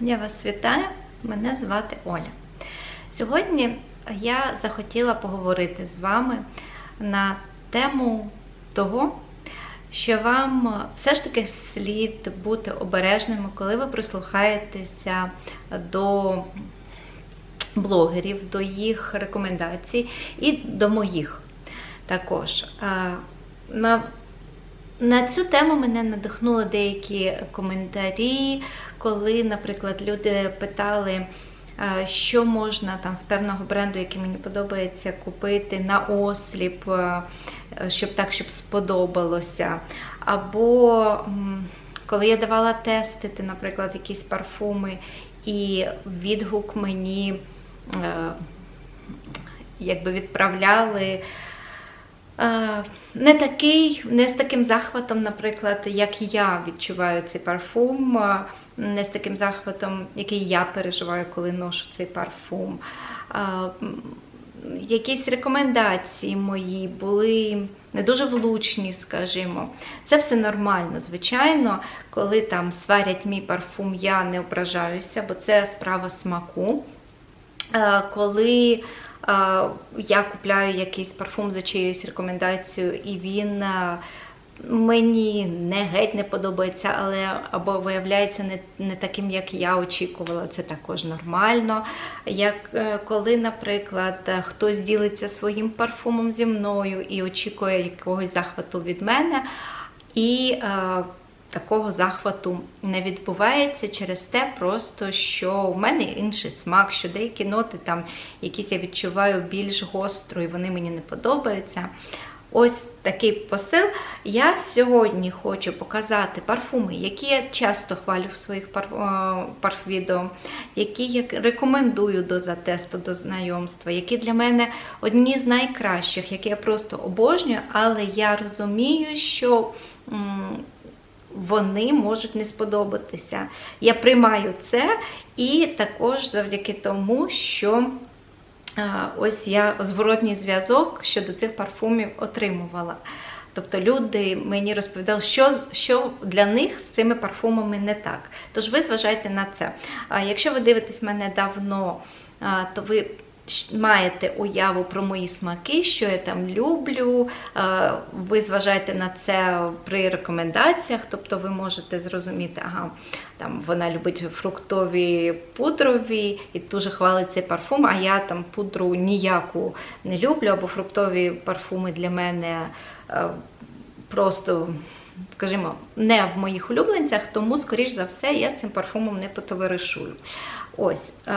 Я вас вітаю, мене звати Оля. Сьогодні я захотіла поговорити з вами на тему того, що вам все ж таки слід бути обережними, коли ви прислухаєтеся до блогерів, до їх рекомендацій і до моїх також. На- цю тему мене надихнули деякі коментарі, коли, наприклад, люди питали, е, що можна там з певного бренду, який мені подобається, купити на осліп, е, щоб так, щоб сподобалося. Або коли я давала тестити, наприклад, якісь парфуми, і відгук мені е, якби відправляли. Не такий, не з таким захватом, наприклад, як я відчуваю цей парфум, не з таким захватом, який я переживаю, коли ношу цей парфум. Якісь рекомендації мої були не дуже влучні, скажімо. Це все нормально, звичайно, коли там сварять мій парфум, я не ображаюся, бо це справа смаку. Коли я купляю якийсь парфум за чиюсь рекомендацією, і він мені не геть не подобається, але або виявляється не, не таким, як я очікувала, це також нормально. Як е, коли, наприклад, хтось ділиться своїм парфумом зі мною і очікує якогось захвату від мене, і е, такого захвату не відбувається через те, просто що в мене інший смак, що деякі ноти там якісь я відчуваю більш гостро і вони мені не подобаються. Ось такий посил. Я сьогодні хочу показати парфуми, які я часто хвалю в своїх о, парфвідео, які я рекомендую до затесту, до знайомства, які для мене одні з найкращих, які я просто обожнюю, але я розумію, що. Вони можуть не сподобатися. Я приймаю це, і також завдяки тому, що ось я зворотній зв'язок щодо цих парфумів отримувала. Тобто люди мені розповідали, що, що для них з цими парфумами не так. Тож ви зважайте на це. Якщо ви дивитесь мене давно, то ви маєте уяву про мої смаки, що я там люблю. Е, Ви зважаєте на це при рекомендаціях, тобто ви можете зрозуміти, ага, там вона любить фруктові пудрові і дуже хвалить цей парфум, а я там пудру ніяку не люблю, або фруктові парфуми для мене е, просто. Скажімо, не в моїх улюбленцях, тому, скоріш за все, я з цим парфумом не потоваришую. Ось, е,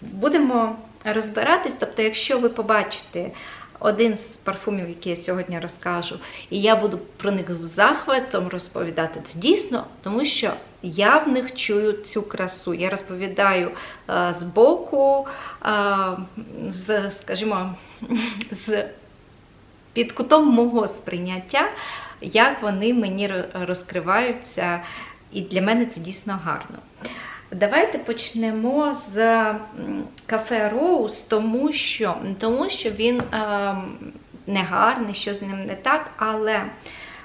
будемо розбиратись. Тобто, якщо ви побачите один з парфумів, який я сьогодні розкажу, і я буду про них з захватом розповідати, це дійсно, тому що я в них чую цю красу. Я розповідаю е, з боку, е, з, скажімо, з під кутом мого сприйняття, як вони мені розкриваються, і для мене це дійсно гарно. Давайте почнемо з кафе Роуз, тому що, тому що він ем, не гарний, що з ним не так, але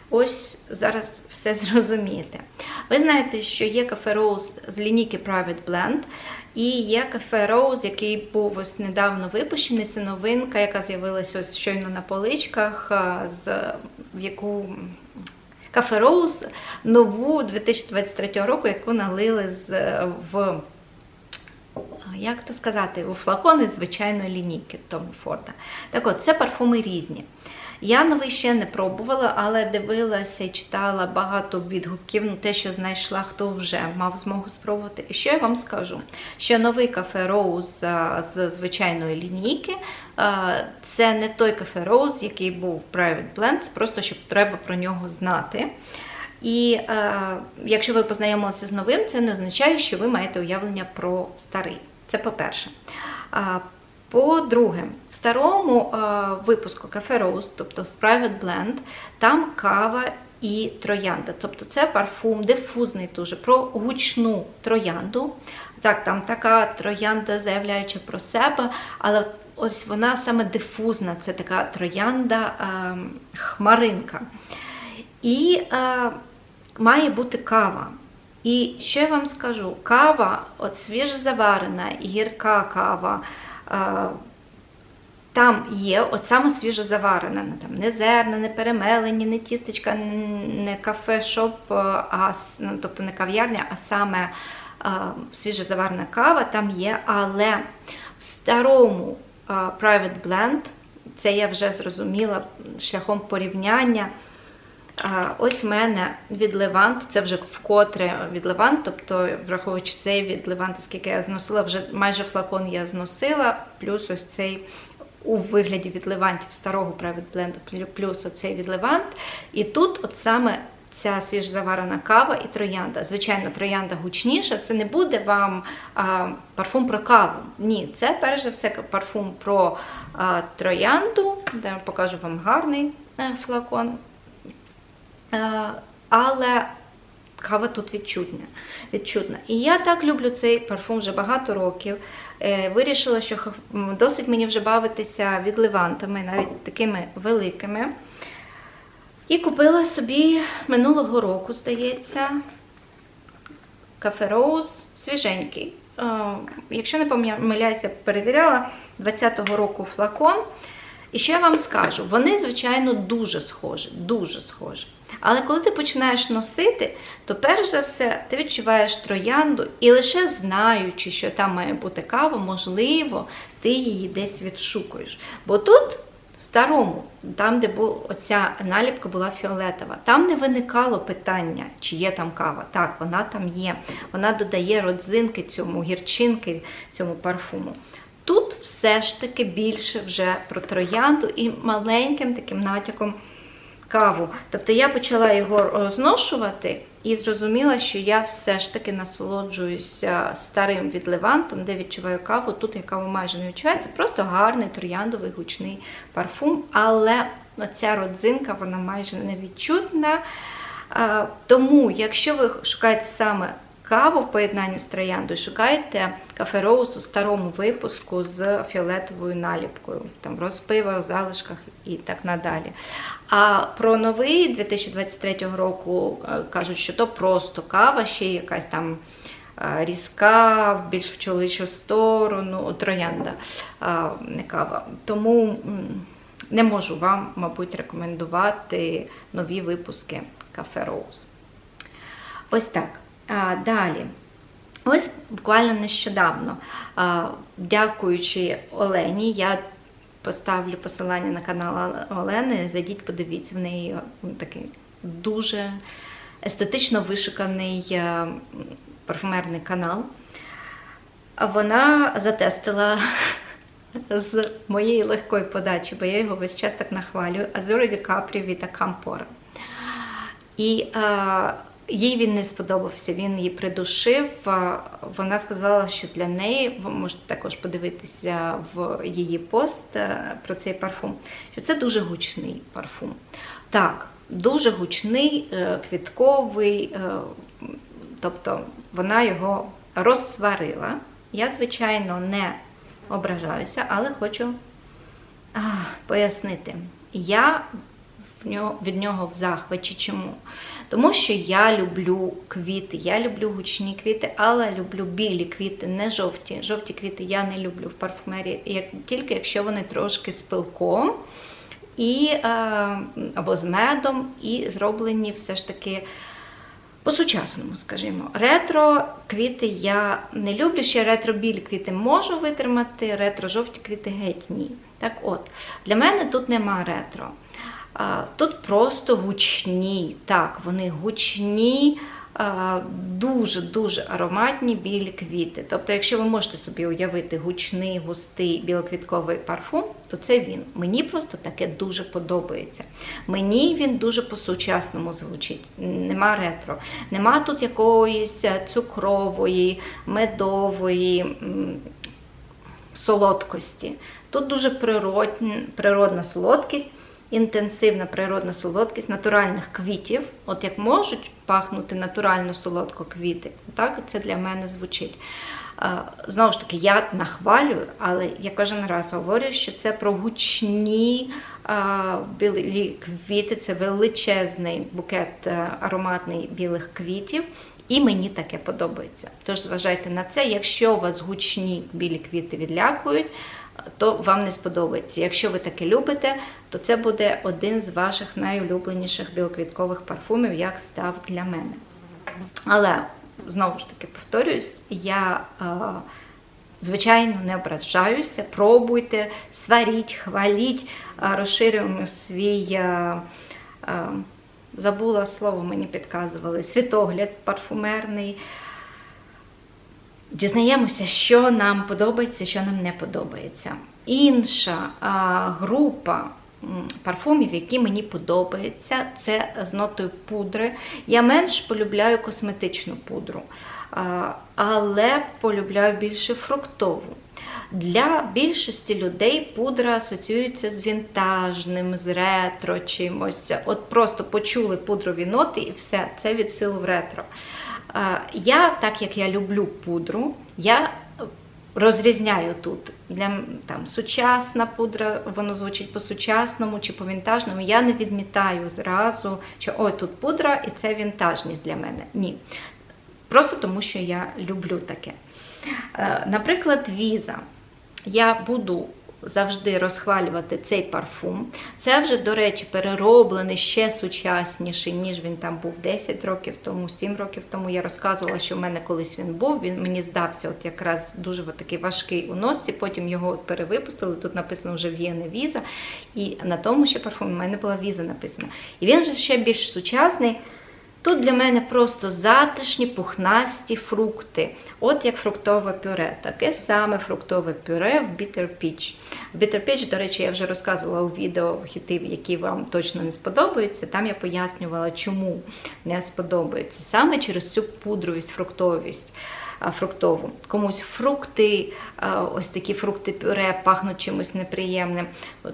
ось зараз все зрозумієте. Ви знаєте, що є кафе Роуз з лінійки Private Blend, і є кафе Роуз, який був ось недавно випущений. Це новинка, яка з'явилася ось щойно на поличках, з в яку кафе Роуз нову 2023 року, яку налили з е, в. Як то сказати, у флакони звичайної лінійки Том Форда. Так от, це парфуми різні. Я новий ще не пробувала, але дивилася і читала багато відгуків на те, що знайшла, хто вже мав змогу спробувати. І що я вам скажу? Що новий кафе Роуз з звичайної лінійки а, це не той кафе Роуз, який був Private Blend, просто щоб треба про нього знати. І е, якщо ви познайомилися з новим, це не означає, що ви маєте уявлення про старий. Це по-перше. По-друге, в старому е, випуску Cafe Rose, тобто в Private Blend, там кава і троянда. Тобто це парфум дифузний дуже про гучну троянду. Так, там така троянда, заявляючи про себе, але ось вона саме дифузна, це така троянда е, хмаринка. І е, має бути кава. І що я вам скажу? Кава, от свіжозаварена, гірка кава. е, Там є от саме свіжозаварена, там не зерна, не перемелені, не тістечка, не кафе-шоп, а ну, тобто не кав'ярня, а саме а, свіжозаварена кава там є, але в старому Private Blend, це я вже зрозуміла шляхом порівняння. Ось в мене від Левант, це вже вкотре від Левант, тобто, враховуючи цей від Левант, скільки я зносила, вже майже флакон я зносила, плюс ось цей у вигляді від Левантів старого Private Blend, плюс оцей від Левант. І тут от саме ця свіжзаварена кава і троянда. Звичайно, троянда гучніша, це не буде вам а, парфум про каву. Ні, це перш за все парфум про а, троянду, я покажу вам гарний е, флакон. Е, але кава тут відчутна. відчутна. І я так люблю цей парфум вже багато років. Е, Вирішила, що досить мені вже бавитися відливантами, навіть такими великими. І купила собі минулого року, здається, кафе Роуз свіженький. Е, Якщо не помиляюся, перевіряла 20-го року флакон. І що я вам скажу, вони, звичайно, дуже схожі, дуже схожі. Але коли ти починаєш носити, то перш за все ти відчуваєш троянду, і лише знаючи, що там має бути кава, можливо, ти її десь відшукуєш. Бо тут, старому, там, де був, оця наліпка була фіолетова, там не виникало питання, чи є там кава. Так, вона там є. Вона додає родзинки цьому, гірчинки цьому парфуму. Тут все ж таки більше вже про троянду і маленьким таким натяком каву. Тобто я почала його розношувати і зрозуміла, що я все ж таки насолоджуюся старим відливантом, де відчуваю каву. Тут я каву майже не відчуваю. Це просто гарний трояндовий гучний парфум, але оця родзинка вона майже невідчутна. Е, Тому, якщо ви шукаєте саме каву в поєднанні з трояндою, шукайте кафе Роуз у старому випуску з фіолетовою наліпкою, там розпива в залишках і так надалі. А про новий 2023 року е, кажуть, що то просто кава, ще якась там е, різка, більш в чоловічу сторону, троянда, е, не кава. Тому не можу вам, мабуть, рекомендувати нові випуски кафе Роуз. Ось так. А, далі. Ось буквально нещодавно, а, дякуючи Олені, я поставлю посилання на канал Олени. Зайдіть, подивіться, в неї такий дуже естетично вишуканий е, парфумерний канал. Вона затестила з моєї легкої подачі, бо я його весь час так нахвалюю. Азури Ді Капрі від Акампора. І е, їй він не сподобався, він її придушив. Вона сказала, що для неї, ви можете також подивитися в її пост е, про цей парфум, що це дуже гучний парфум. Так, дуже гучний, е, квітковий, е, тобто вона його розсварила. Я, звичайно, не ображаюся, але хочу пояснити. Я від нього в захваті. Чому? Тому що я люблю квіти, я люблю гучні квіти, але люблю білі квіти, не жовті. Жовті квіти я не люблю в парфумерії, тільки якщо вони трошки з пилком і, е, або з медом, і зроблені все ж таки. По-сучасному, скажімо, ретро квіти я не люблю. Ще ретро білі квіти можу витримати, ретро жовті квіти геть ні. Так от, для мене тут нема ретро. Тут просто гучні. Так, вони гучні, дуже-дуже ароматні білі квіти. Тобто, якщо ви можете собі уявити гучний, густий білоквітковий парфум, то це він. Мені просто таке дуже подобається. Мені він дуже по-сучасному звучить. Нема ретро. Нема тут якоїсь цукрової, медової. Солодкості. Тут дуже природна, природна солодкість, інтенсивна природна солодкість натуральних квітів. От як можуть пахнути натурально солодко квіти, так це для мене звучить. Е, Знову ж таки, я нахвалюю, але я кожен раз говорю, що це про гучні е, білі квіти, це величезний букет е, ароматний білих квітів. І мені таке подобається. Тож зважайте на це. Якщо у вас гучні білі квіти відлякують, то вам не сподобається. Якщо ви таке любите, то це буде один з ваших найулюбленіших білоквіткових парфумів, як став для мене. Але знову ж таки повторюсь, я. Звичайно, не ображаюся, пробуйте, сваріть, хваліть, розширюємо свій, забула слово, мені підказували, світогляд парфумерний. Дізнаємося, що нам подобається, що нам не подобається. Інша а, група парфумів, які мені подобаються, це з нотою пудри. Я менш полюбляю косметичну пудру, а, але полюбляю більше фруктову. Для більшості людей пудра асоціюється з вінтажним, з ретро чимось. От просто почули пудрові ноти і все, це від сил в ретро. Я, так як я люблю пудру, я розрізняю тут для там сучасна пудра, воно звучить по-сучасному чи по-вінтажному. Я не відмітаю зразу, що ой, тут пудра і це вінтажність для мене. Ні. Просто тому, що я люблю таке. Е, Наприклад, віза. Я буду завжди розхвалювати цей парфум. Це вже, до речі, перероблений ще сучасніший, ніж він там був 10 років тому, 7 років тому. Я розказувала, що в мене колись він був. Він мені здався от якраз дуже такий важкий у носці. Потім його от перевипустили. Тут написано вже В'єне віза. І на тому ще парфумі в мене була віза написана. І він вже ще більш сучасний. Тут для мене просто затишні пухнасті фрукти, от як фруктове пюре. Таке саме фруктове пюре в Bitter Peach. Bitter Peach, до речі, я вже розказувала у відео хіти, які вам точно не сподобаються. Там я пояснювала, чому не сподобається. Саме через цю пудровість, фруктовість. Фруктову. Комусь фрукти, ось такі фрукти пюре пахнуть чимось неприємним,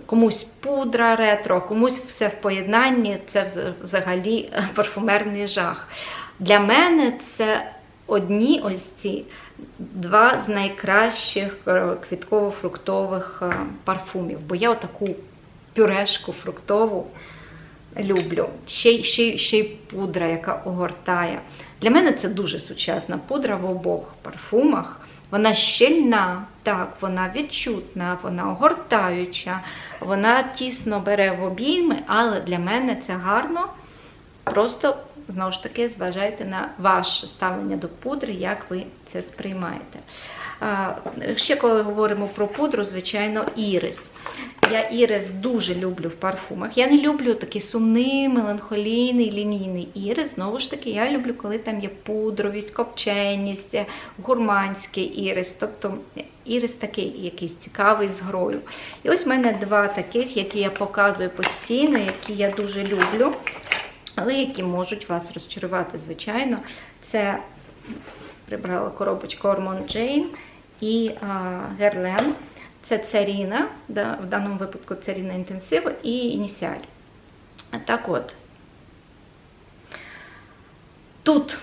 комусь пудра ретро, комусь все в поєднанні, це взагалі е, парфумерний жах. Для мене це одні ось ці два з найкращих е, квітково-фруктових е, парфумів. Бо я отаку пюрешку фруктову люблю. Ще, ще, ще й пудра, яка огортає. Для мене це дуже сучасна пудра в обох парфумах. Вона щільна, так, вона відчутна, вона огортаюча, вона тісно бере в обійми, але для мене це гарно. Просто знову ж таки зважайте на ваше ставлення до пудри, як ви це сприймаєте. Ще коли говоримо про пудру, звичайно, ірис. Я ірис дуже люблю в парфумах. Я не люблю такий сумний, меланхолійний, лінійний ірис. Знову ж таки, я люблю, коли там є пудровість, копченість, гурманський ірис. Тобто ірис такий якийсь цікавий з грою. І ось в мене два таких, які я показую постійно, які я дуже люблю, але які можуть вас розчарувати, звичайно. Це прибрала коробочку Ормон Джейн і Герлен. Це царіна, да, в даному випадку царіна інтенсив і ініціаль. Так от, тут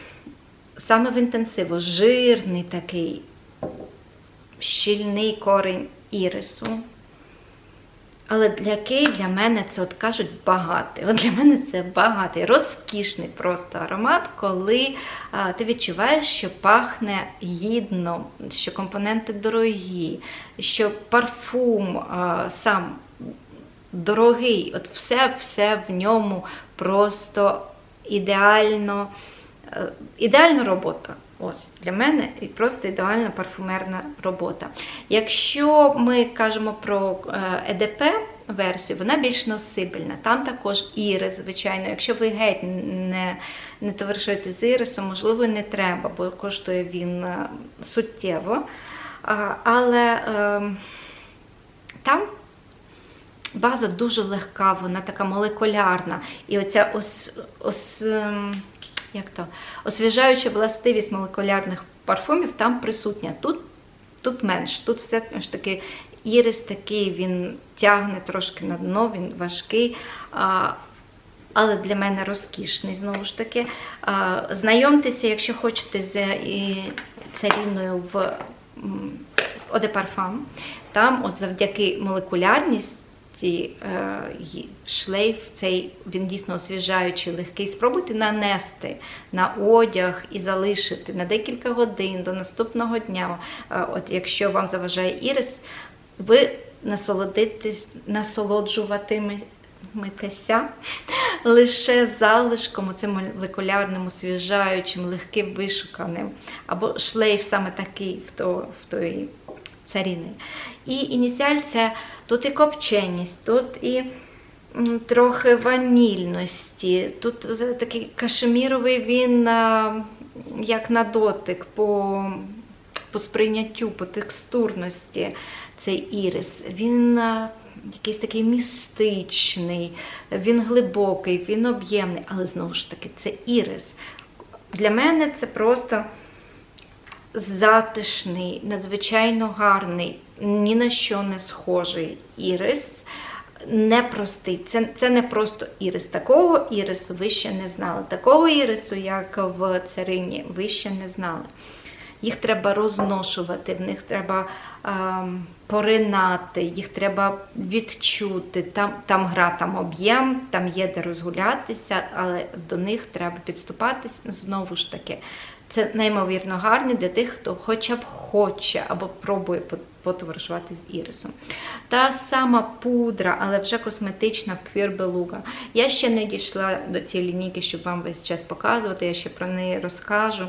саме в інтенсиву жирний такий щільний корінь ірису. Але для який для мене це, от кажуть, багатий. От для мене це багатий, розкішний просто аромат, коли а, ти відчуваєш, що пахне гідно, що компоненти дорогі, що парфум а, сам дорогий. От все-все в ньому просто ідеально, е, ідеальна робота. Ось для мене просто ідеальна парфумерна робота. Якщо ми кажемо про е, ЕДП версію, вона більш носибельна. Там також ірис, звичайно. Якщо ви геть не, не товаришуєте з ірисом, можливо, не треба, бо коштує він е, суттєво. Але е, там база дуже легка, вона така молекулярна. І оця ос, ос, ем, як то, освіжаюча властивість молекулярних парфумів там присутня. Тут, тут менш, тут все ж таки ірис такий, він тягне трошки на дно, він важкий. А, але для мене розкішний, знову ж таки. А, Знайомтеся, якщо хочете з і царіною в м, Eau. Там, от завдяки молекулярність, якості е, шлейф, цей він дійсно освіжаючий, легкий. Спробуйте нанести на одяг і залишити на декілька годин до наступного дня. Е, От якщо вам заважає ірис, ви насолодитесь, насолоджуватиметеся лише залишком, цим молекулярним, освіжаючим, легким вишуканим, або шлейф саме такий в, то, в тої царіни. І ініціаль це тут і копченість, тут і трохи ванільності, тут е, такий кашеміровий він як на дотик по, по сприйняттю, по текстурності цей ірис. Він якийсь такий містичний, він глибокий, він об'ємний, але знову ж таки це ірис. Для мене це просто затишний, надзвичайно гарний, ні на що не схожий ірис. Непростий. Це, це не просто ірис. Такого ірису ви ще не знали. Такого ірису, як в царині, ви ще не знали. Їх треба розношувати, в них треба ем, поринати, їх треба відчути. Там, там гра, там об'єм, там є де розгулятися, але до них треба підступатись знову ж таки. Це неймовірно гарні для тих, хто хоча б хоче або пробує по- потоваришувати з ірисом. Та сама пудра, але вже косметична в Beluga. Я ще не дійшла до цієї лінійки, щоб вам весь час показувати, я ще про неї розкажу.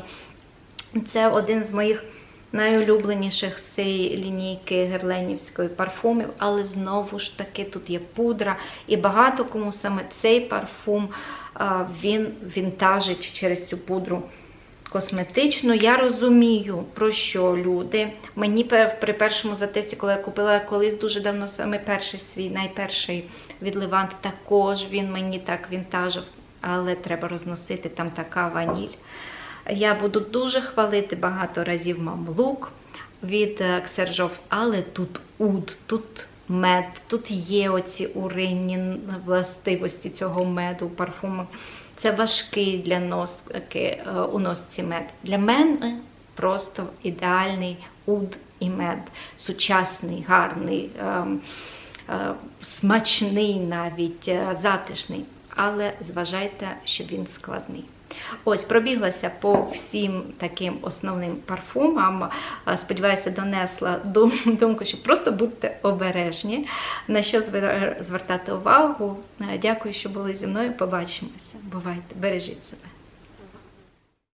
Це один з моїх найулюбленіших цієї лінійки герленівської парфумів, але знову ж таки тут є пудра, і багато кому саме цей парфум він вінтажить через цю пудру косметичну. Я розумію, про що люди. Мені при першому затесті, коли я купила колись дуже давно саме перший свій, найперший від Левант, також він мені так вінтажив, але треба розносити там така ваніль. Я буду дуже хвалити багато разів мамлук від е, Ксержов, але тут уд, тут мед, тут є оці уринні властивості цього меду, парфуму. Це важкий для носки е, у носці мед. Для мене просто ідеальний уд і мед. Сучасний, гарний, ем, е, смачний навіть, е, затишний. Але зважайте, що він складний. Ось пробіглася по всім таким основним парфумам. Сподіваюся, донесла думку, що просто будьте обережні. На що звертати увагу. Е, Дякую, що були зі мною. Побачимося. Бувайте, бережіть себе.